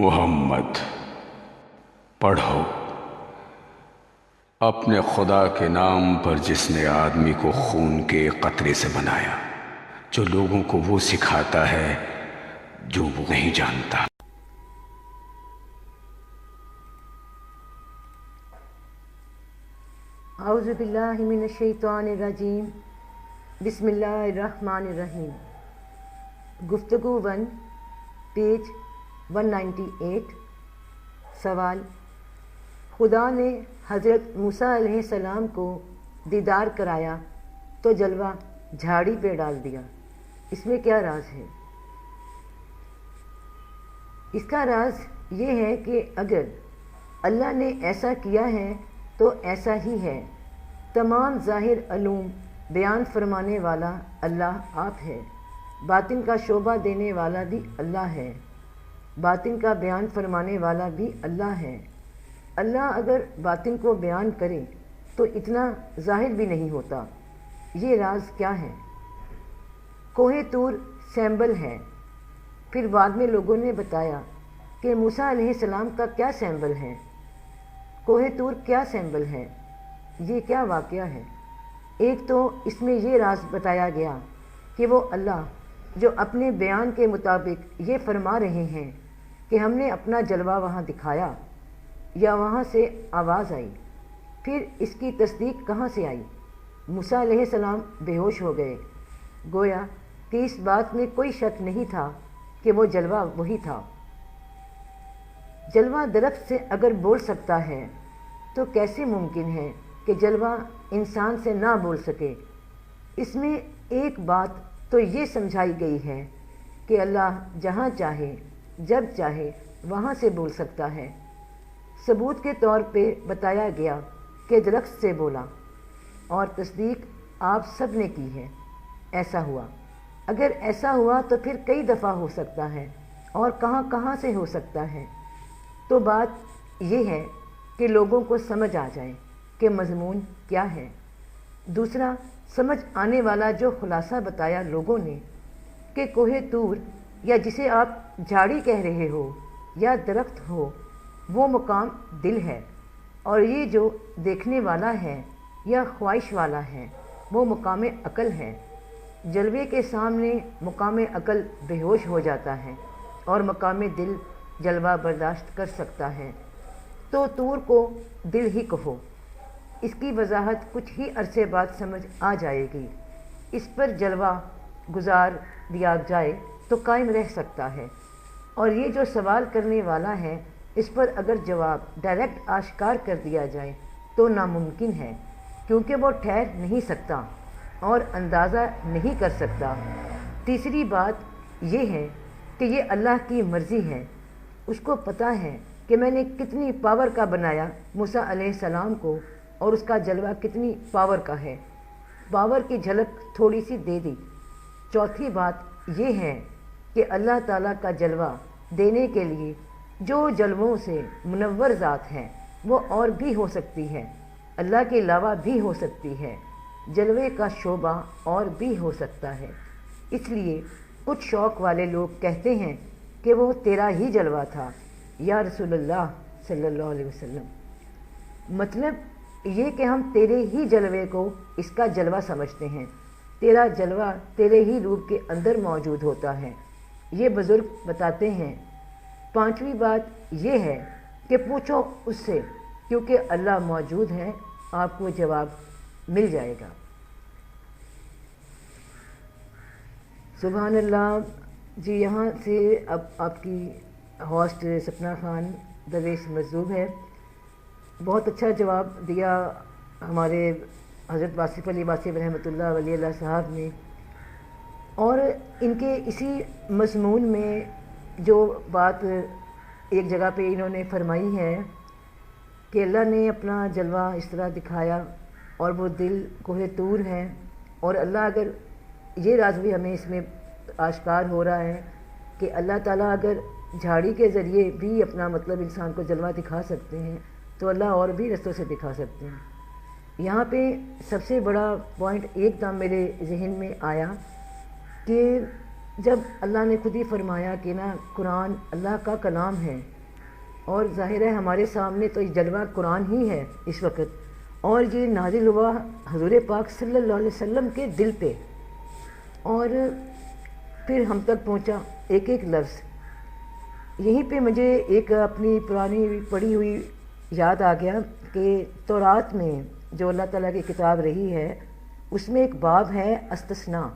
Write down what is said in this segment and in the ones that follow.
محمد، پڑھو۔ اپنے خدا کے نام پر جس نے آدمی کو خون کے قطرے سے بنایا، جو لوگوں کو وہ سکھاتا ہے جو وہ نہیں جانتا۔ اعوذ باللہ من الشیطان الرجیم۔ بسم اللہ الرحمن الرحیم۔ گفتگو one, page one ninety eight سوال، خدا نے حضرت موسیٰ علیہ السلام کو دیدار کرایا تو جلوہ جھاڑی پہ ڈال دیا، اس میں کیا راز ہے؟ اس کا راز یہ ہے کہ اگر اللہ نے ایسا کیا ہے تو ایسا ہی ہے۔ تمام ظاہر علوم بیان فرمانے والا اللہ آپ ہے، باطن کا شعبہ دینے والا بھی اللہ ہے۔ باطن کا بیان فرمانے والا بھی اللہ ہے۔ اللہ اگر باطن کو بیان کرے تو اتنا ظاہر بھی نہیں ہوتا۔ یہ راز کیا ہے؟ کوہ تور سیمبل ہے۔ پھر بعد میں لوگوں نے بتایا کہ موسیٰ علیہ السلام کا کیا سیمبل ہے۔ کوہ تور کیا سیمبل ہے؟ یہ کیا واقعہ ہے؟ ایک تو اس میں یہ راز بتایا گیا کہ وہ اللہ جو اپنے بیان کے مطابق یہ فرما رہے ہیں۔ کہ ہم نے اپنا جلوہ وہاں دکھایا یا وہاں سے آواز آئی۔ پھر اس کی تصدیق کہاں سے آئی؟ موسیٰ علیہ السلام بے ہوش ہو گئے۔ گویا کہ اس بات میں کوئی شک نہیں تھا کہ وہ جلوہ وہی تھا۔ جلوہ درخت سے اگر بول سکتا ہے تو کیسے ممکن ہے کہ جلوہ انسان سے نہ بول سکے؟ اس میں ایک بات تو یہ سمجھائی گئی ہے کہ اللہ جہاں چاہے جب چاہے وہاں سے بول سکتا ہے۔ ثبوت کے طور پہ بتایا گیا کہ درخت سے بولا، اور تصدیق آپ سب نے کی ہے۔ ایسا ہوا۔ اگر ایسا ہوا تو پھر کئی دفعہ ہو سکتا ہے، اور کہاں کہاں سے ہو سکتا ہے۔ تو بات یہ ہے کہ لوگوں کو سمجھ آ جائے کہ مضمون کیا ہے۔ دوسرا، سمجھ آنے والا جو خلاصہ بتایا لوگوں نے کہ کوہ تور یا جسے آپ جھاڑی کہہ رہے ہو یا درخت ہو، وہ مقام دل ہے۔ اور یہ جو دیکھنے والا ہے یا خواہش والا ہے، وہ مقام عقل ہے۔ جلوے کے سامنے مقام عقل بے ہوش ہو جاتا ہے اور مقام دل جلوہ برداشت کر سکتا ہے۔ تو تور کو دل ہی کہو۔ اس کی وضاحت کچھ ہی عرصے بعد سمجھ آ جائے گی۔ اس پر جلوہ گزار دیا جائے تو قائم رہ سکتا ہے۔ اور یہ جو سوال کرنے والا ہے، اس پر اگر جواب ڈائریکٹ آشکار کر دیا جائے تو ناممکن ہے، کیونکہ وہ ٹھہر نہیں سکتا اور اندازہ نہیں کر سکتا۔ تیسری بات یہ ہے کہ یہ اللہ کی مرضی ہے۔ اس کو پتہ ہے کہ میں نے کتنی پاور کا بنایا موسیٰ علیہ السلام کو اور اس کا جلوہ کتنی پاور کا ہے۔ پاور کی جھلک تھوڑی سی دے دی۔ چوتھی بات یہ ہے کہ اللہ تعالیٰ کا جلوہ دینے کے لیے جو جلووں سے منور ذات ہیں، وہ اور بھی ہو سکتی ہے اللہ کے علاوہ بھی ہو سکتی ہے۔ جلوے کا شعبہ اور بھی ہو سکتا ہے۔ اس لیے کچھ شوق والے لوگ کہتے ہیں کہ وہ تیرا ہی جلوہ تھا۔ یا رسول اللہ صلی اللہ علیہ وسلم مطلب یہ کہ ہم تیرے ہی جلوے کو اس کا جلوہ سمجھتے ہیں۔ تیرا جلوہ تیرے ہی روپ کے اندر موجود ہوتا ہے۔ یہ بزرگ بتاتے ہیں۔ پانچویں بات یہ ہے کہ پوچھو اس سے، کیونکہ اللہ موجود ہے آپ کو جواب مل جائے گا۔ سبحان اللہ جی یہاں سے اب آپ کی ہوسٹ سپنا خان درویش مجذوب ہے بہت اچھا جواب دیا ہمارے حضرت واصف علی واصف رحمۃ اللہ ولی اللہ صاحب نے۔ اور ان کے اسی مضمون میں جو بات ایک جگہ پہ انہوں نے فرمائی ہے کہ اللہ نے اپنا جلوہ اس طرح دکھایا اور وہ دل کوہ تور ہے اور اللہ اگر یہ راز بھی ہمیں اس میں آشکار ہو رہا ہے کہ اللہ تعالیٰ اگر جھاڑی کے ذریعے بھی اپنا مطلب انسان کو جلوہ دکھا سکتے ہیں تو اللہ اور بھی رستوں سے دکھا سکتے ہیں۔ یہاں پہ سب سے بڑا پوائنٹ ایک دم میرے ذہن میں آیا کہ جب اللہ نے خود ہی فرمایا کہ نا قرآن اللہ کا کلام ہے اور ظاہر ہے ہمارے سامنے تو یہ جلوہ قرآن ہی ہے اس وقت، اور یہ نازل ہوا حضور پاک صلی اللہ علیہ وسلم کے دل پہ۔ اور پھر ہم تک پہنچا ایک ایک لفظ۔ یہیں پہ مجھے ایک اپنی پرانی پڑھی ہوئی یاد آ گیا کہ تورات میں جو اللہ تعالیٰ کی کتاب رہی ہے، اس میں ایک باب ہے استثناء۔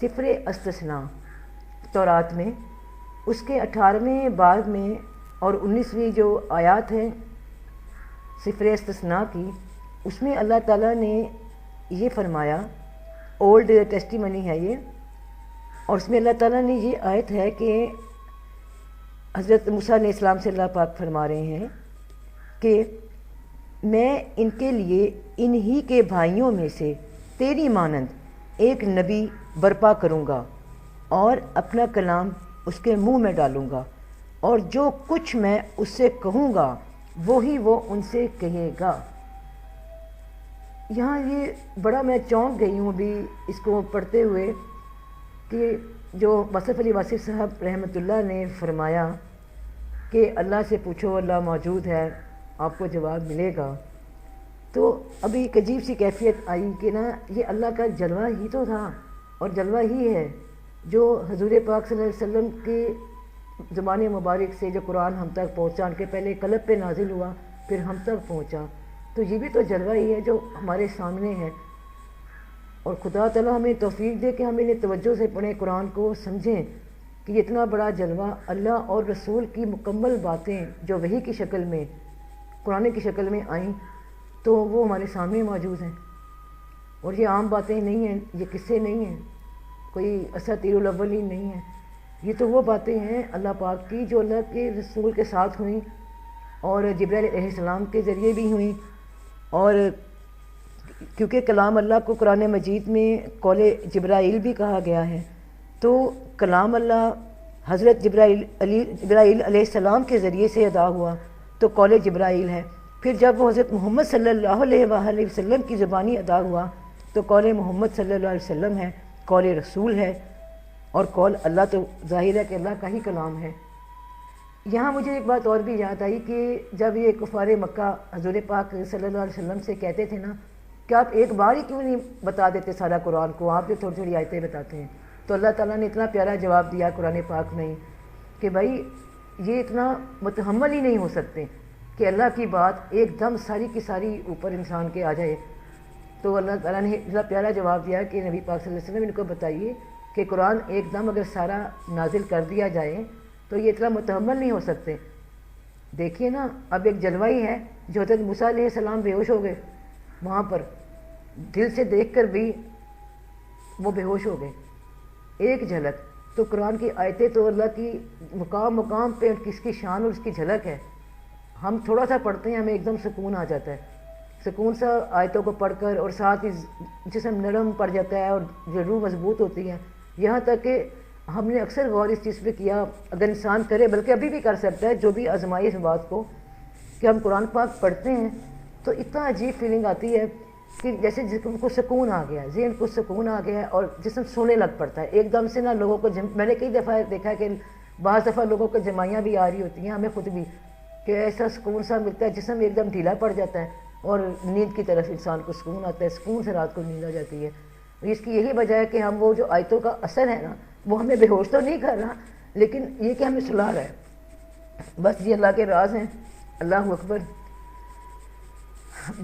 صفر استثناء تورات میں، اس کے اٹھارہویں باب میں اور انیسویں جو آیات ہیں صفر استثناء کی، اس میں اللہ تعالیٰ نے یہ فرمایا اولڈ ٹیسٹی منی ہے یہ۔ اور اس میں اللہ تعالیٰ نے یہ آیت ہے کہ حضرت موسیٰ علیہ السلام سے اللہ پاک فرما رہے ہیں کہ میں ان کے لیے انہی کے بھائیوں میں سے تیری مانند ایک نبی برپا کروں گا اور اپنا کلام اس کے منہ میں ڈالوں گا اور جو کچھ میں اس سے کہوں گا، وہی وہ ان سے کہے گا۔ یہاں یہ بڑا میں چونک گئی ہوں ابھی اس کو پڑھتے ہوئے کہ جو وصف علی واصف صاحب رحمۃ اللہ نے فرمایا کہ اللہ سے پوچھو اللہ موجود ہے، آپ کو جواب ملے گا۔ تو ابھی ایک عجیب سی کیفیت آئی کہ نا، یہ اللہ کا جلوہ ہی تو تھا، اور جلوہ ہی ہے جو حضور پاک صلی اللہ علیہ وسلم کے زبان مبارک سے جو قرآن ہم تک پہنچا ان کے پہلے قلب پہ نازل ہوا، پھر ہم تک پہنچا۔ تو یہ بھی تو جلوہ ہی ہے جو ہمارے سامنے ہے۔ اور خدا تعالیٰ ہمیں توفیق دے کہ ہم انہیں توجہ سے پڑھیں، قرآن کو سمجھیں کہ یہ اتنا بڑا جلوہ اللہ اور رسول کی مکمل باتیں جو وہی کی شکل میں، قرآن کی شکل میں آئیں۔ تو وہ ہمارے سامنے موجود ہیں۔ اور یہ عام باتیں نہیں ہیں، یہ قصے نہیں ہیں۔ کوئی اساتیر الاول ہی نہیں ہے یہ تو وہ باتیں ہیں اللہ پاک کی جو اللہ کے رسول کے ساتھ ہوئیں اور جبرائیل علیہ السلام کے ذریعے بھی ہوئیں۔ اور کیونکہ کلام اللہ کو قرآن مجید میں قول جبرائیل بھی کہا گیا ہے، تو کلام اللہ حضرت جبرائیل علی جبرائیل علیہ السلام کے ذریعے سے ادا ہوا، تو قول جبرائیل ہے۔ پھر جب وہ حضرت محمد صلی اللہ علیہ وآلہ وسلم کی زبانی ادا ہوا تو قول محمد صلی اللہ علیہ وسلم ہے، قول رسول ہے اور قول اللہ تو ظاہر ہے کہ اللہ کا ہی کلام ہے۔ یہاں مجھے ایک بات اور بھی یاد آئی کہ جب یہ کفار مکہ حضور پاک صلی اللہ علیہ وسلم سے کہتے تھے نا، کہ آپ ایک بار ہی کیوں نہیں بتا دیتے سارا قرآن کو؟ آپ جو تھوڑی تھوڑی آیتیں بتاتے ہیں۔ تو اللہ تعالیٰ نے اتنا پیارا جواب دیا قرآن پاک میں کہ بھائی، یہ اتنا متحمل ہی نہیں ہو سکتے۔ کہ اللہ کی بات ایک دم ساری کی ساری اوپر انسان کے آ جائے۔ تو اللہ تعالیٰ نے اتنا پیارا جواب دیا کہ نبی پاک صلی اللہ علیہ وسلم ان کو بتائیے کہ قرآن ایک دم اگر سارا نازل کر دیا جائے تو یہ اتنا متحمل نہیں ہو سکتے۔ دیکھیے نا، اب ایک جلوائی ہے جو حضرت موسیٰ علیہ السلام بے ہوش ہو گئے۔ وہاں پر دل سے دیکھ کر بھی وہ بے ہوش ہو گئے۔ ایک جھلک۔ تو قرآن کی آیتیں تو اللہ کی مقام مقام پہ کس کی شان اور اس کی جھلک ہے۔ ہم تھوڑا سا پڑھتے ہیں، ہمیں ایک دم سکون آ جاتا ہے۔ سکون سا آیتوں کو پڑھ کر اور ساتھ ہی جسم نرم پڑ جاتا ہے اور جو روح مضبوط ہوتی ہے۔ یہاں تک کہ ہم نے اکثر غور اس چیز پہ کیا، اگر انسان کرے، بلکہ ابھی بھی کر سکتا ہے، جو بھی آزمائی اس بات کو کہ ہم قرآن پاک پڑھتے ہیں، تو اتنا عجیب فیلنگ آتی ہے کہ جیسے جسم کو سکون آ گیا ہے، ذہن کو سکون آ گیا ہے اور جسم سونے لگ پڑتا ہے۔ ایک دم سے نا لوگوں کو جم میں نے کئی دفعہ دیکھا کہ بعض دفعہ لوگوں کو جمائیاں بھی آ رہی ہوتی ہیں، ہمیں خود بھی۔ کہ ایسا سکون سا ملتا ہے جسم ایک دم ڈھیلا پڑ جاتا ہے اور نیند کی طرف انسان کو سکون آتا ہے، سکون سے رات کو نیند آ جاتی ہے۔ اس کی یہی وجہ ہے کہ ہم وہ جو آیتوں کا اثر ہے نا، وہ ہمیں بے ہوش تو نہیں کر رہا، لیکن یہ کہ ہمیں سلا رہا ہے۔ بس یہ اللہ کے راز ہیں۔ اللہ اکبر۔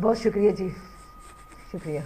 بہت شکریہ جی۔ شکریہ۔